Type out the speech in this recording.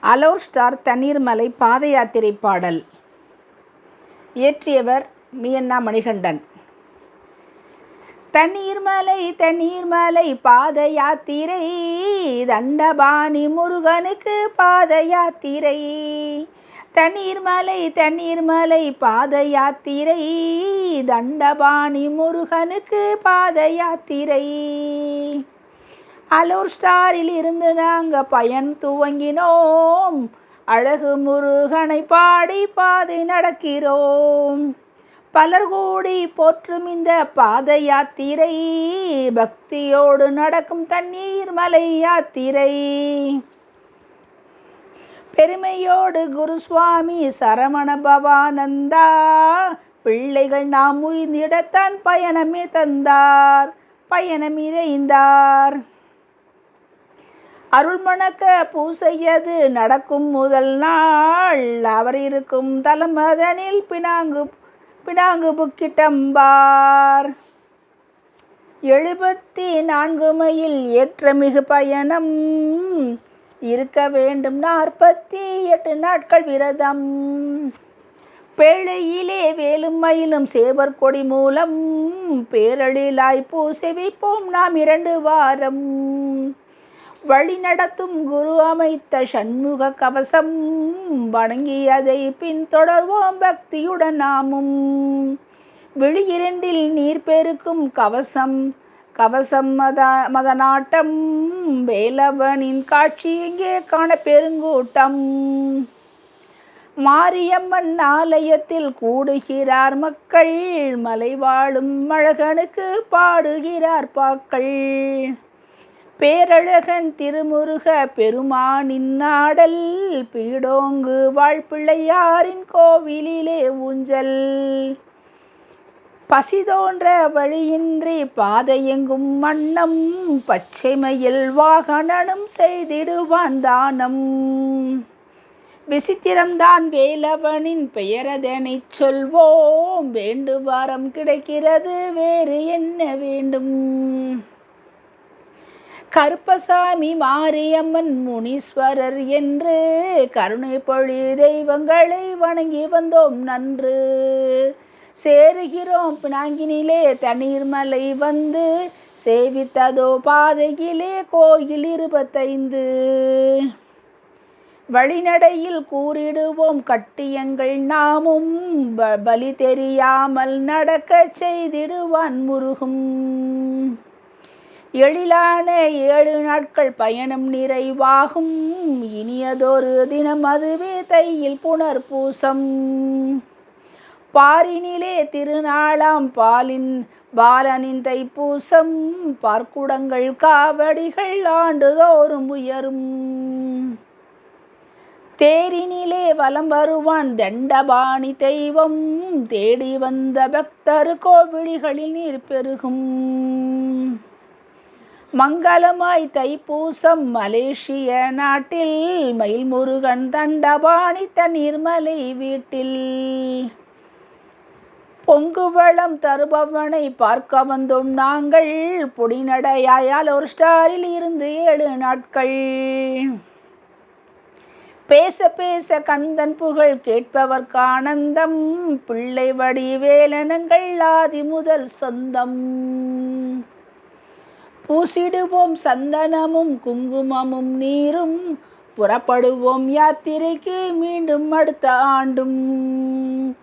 அலோர் star Thanneermalai பாத யாத்திரை பாடல். இயற்றியவர் மியன்னா மணிகண்டன். தண்ணீர்மலை தண்ணீர்மலை பாத யாத்திரை தண்டபாணி முருகனுக்கு பாத யாத்திரை. தண்ணீர்மலை தண்ணீர்மலை பாத யாத்திரை தண்டபாணி முருகனுக்கு பாத யாத்திரை. அலோர் ஸ்டாரில் இருந்து நாங்கள் பயன் துவங்கினோம். அழகு முருகனை பாடி பாதை நடக்கிறோம். பலர் கூடி போற்றும் இந்த பாத யாத்திரை பக்தியோடு நடக்கும் தண்ணீர் மலை யாத்திரை. பெருமையோடு குருசுவாமி சரவண பவானந்தா பிள்ளைகள் நாம் உயிர்ந்திடத்தான் பயணமே தந்தார் பயணம் இதைந்தார். அருள்மணக்க பூசையது நடக்கும் முதல் நாள். அவர் இருக்கும் தலமதனில் பினாங்கு பினாங்கு புக்கிட்டம்பார். எழுபத்தி நான்கு மையில் ஏற்ற மிகு பயணம். இருக்க வேண்டும் நாற்பத்தி எட்டு நாட்கள் விரதம். பேழையிலே வேலும் மயிலும் சேவர் கொடி மூலம். பேரழிலாய் பூசை வைப்போம் நாம் இரண்டு வாரம். வழிநடத்தும் குரு அமைத்த சண்முக கவசம் வணங்கியதை பின்தொடர்வோம் பக்தியுடன் நாமும். விழியிரண்டில் நீர் பெருக்கும் கவசம் கவசம் மத மதநாட்டம் வேலவனின் காட்சி எங்கே காண பெருங்கூட்டம்? மாரியம்மன் ஆலயத்தில் கூடுகிறார் மக்கள் மலை வாழும் அழகனுக்கு பாடுகிறார் பாக்கள். பேரழகன் திருமுருக பெருமானின் நாடல் பீடோங்கு வாழ்பிள்ளையாரின் கோவிலிலே ஊஞ்சல். பசி தோன்ற வழியின்றி பாதையெங்கும் மன்னம் பச்சைமையில் வாகனனும் செய்திடுவான் தானம். விசித்திரம்தான் வேலவனின் பெயரதனை சொல்வோம் வேண்டு வாரம் கிடைக்கிறது வேறு என்ன வேண்டும்? கருப்பசாமி மாரியம்மன் முனீஸ்வரர் என்று கருணை பொழி தெய்வங்களை வணங்கி வந்தோம் நன்று. சேருகிறோம் பினாங்கினிலே தண்ணீர்மலை வந்து சேவித்ததோ பாதையிலே கோயில் இருபத்தைந்து. வழிநடையில் கூறிடுவோம் கட்டியங்கள் நாமும் பலி தெரியாமல் நடக்க செய்திடுவான் முருகும் எழிலான ஏழு நாட்கள் பயணம் நிறைவாகும். இனியதொரு தினம் அதுவே தையில் புனர்பூசம். பாரினிலே திருநாளாம் பாலின் பாலனின் தைப்பூசம். பார்க்குடங்கள் காவடிகள் ஆண்டுதோறும் உயரும். தேரினிலே வலம் வருவான் தண்டபாணி தெய்வம். தேடி வந்த பக்தர் கோவிலிகளில் நீர் பெருகும். மங்களமாய் தைப்பூசம் மலேசிய நாட்டில் மயில்முருகன் தண்டபாணி தண்ணீர்மலை வீட்டில். பொங்குவளம் தருபவனை பார்க்க வந்தோம் நாங்கள் பொடிநடையாயால் ஒரு ஸ்டாரில் இருந்து ஏழு நாட்கள். பேச பேச கந்தன் புகழ் கேட்பவர்க்கு ஆனந்தம் பிள்ளை வடிவேலனங்கள் ஆதி முதல் சொந்தம். பூசிடுவோம் சந்தனமும் குங்குமமும் நீரும். புறப்படுவோம் யாத்திரைக்கு மீண்டும் அடுத்த ஆண்டும்.